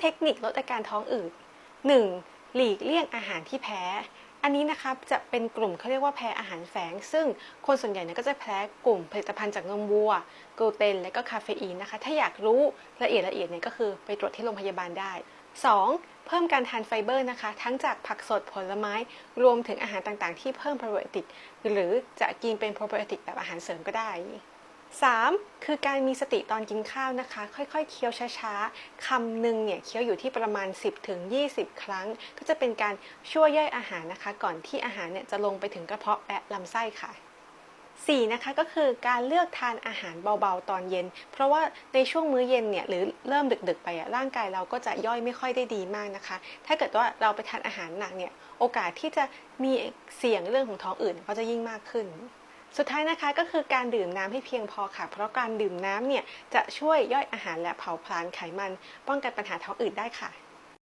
เทคนิคลดอาการท้องอืด 1. หลีกเลี่ยงอาหารที่แพ้ อันนี้นะคะจะเป็นกลุ่มเขาเรียกว่าแพ้อาหารแฝง ซึ่งคนส่วนใหญ่เนี่ยก็จะแพ้กลุ่มผลิตภัณฑ์จากนมวัวกลูเตน และก็คาเฟอีนนะคะ ถ้าอยากรู้ละเอียดละเอียดเนี่ยก็คือไปตรวจที่โรงพยาบาลได้ 2. เพิ่มการทานไฟเบอร์นะคะ ทั้งจากผักสดผลไม้ รวมถึงอาหารต่างๆ ที่เพิ่มโปรไบโอติกหรือจะกินเป็นโปรไบโอติกแบบอาหารเสริมก็ได้ 3. คือการมีสติตอนกินข้าวนะคะ ค่อยๆ เคี้ยวช้าๆคำหนึ่งเนี่ยเคี้ยวอยู่ที่ประมาณ10-20ถึง20 ครั้ง ก็จะเป็นการช่วยย่อยอาหารนะคะ ก่อนที่อาหารเนี่ยจะลงไปถึงกระเพาะและลำไส้ค่ะ 4. นะคะก็คือการเลือกทานอาหารเบาๆ ตอนเย็น เพราะว่าในช่วงมื้อเย็นเนี่ยหรือเริ่มดึกๆ ไปอะร่างกายเราก็จะย่อยไม่ค่อยได้ดีมากนะคะ ถ้าเกิดว่าเราไปทานอาหารหนักเนี่ยโอกาสที่จะมีเสี่ยงเรื่องของท้องอืดก็จะยิ่งมากขึ้น สุดท้ายนะคะก็คือการดื่มน้ำให้เพียงพอค่ะ เพราะการดื่มน้ำเนี่ยจะช่วยย่อยอาหารและเผาผลาญไขมัน ป้องกันปัญหาท้องอืดได้ค่ะ